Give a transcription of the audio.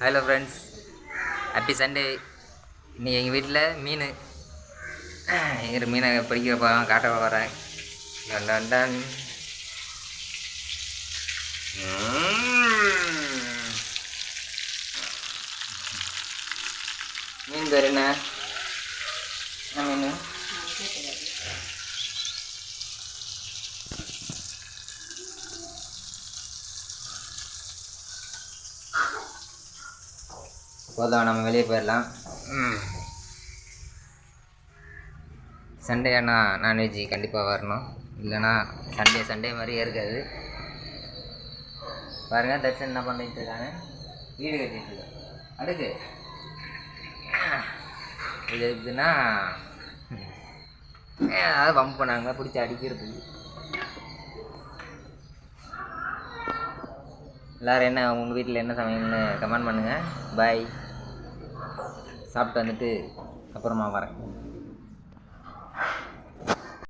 Hello friends happy Sunday இன்னைக்கு எங்கள் வீட்டில் மீன். எங்கிற மீனை பிடிக்கிற போகிறோம் காட்ட போகிறேன் டன் மீன் பேர் என்ன மீன் போதும் நம்ம வெளியே போயிடலாம். சண்டே ஆனால் நான்வெஜ் கண்டிப்பாக வரணும். இல்லைன்னா சண்டே சண்டே மாதிரியே இருக்காது. பாருங்கள் தர்ஷன் என்ன பண்ணிட்டு இருக்காங்க வீடு இருக்காங்க அடுக்கு. இது இருக்குதுன்னா ஏதாவது பம்ப் பண்ணாங்க பிடிச்சி அடிக்கிறதுக்கு எல்லோரும் என்ன உங்கள் வீட்டில் என்ன சமையல்னு கமெண்ட் பண்ணுங்கள் பாய் சாப்பிட்டு வந்துட்டு அப்புறமா வரேன்.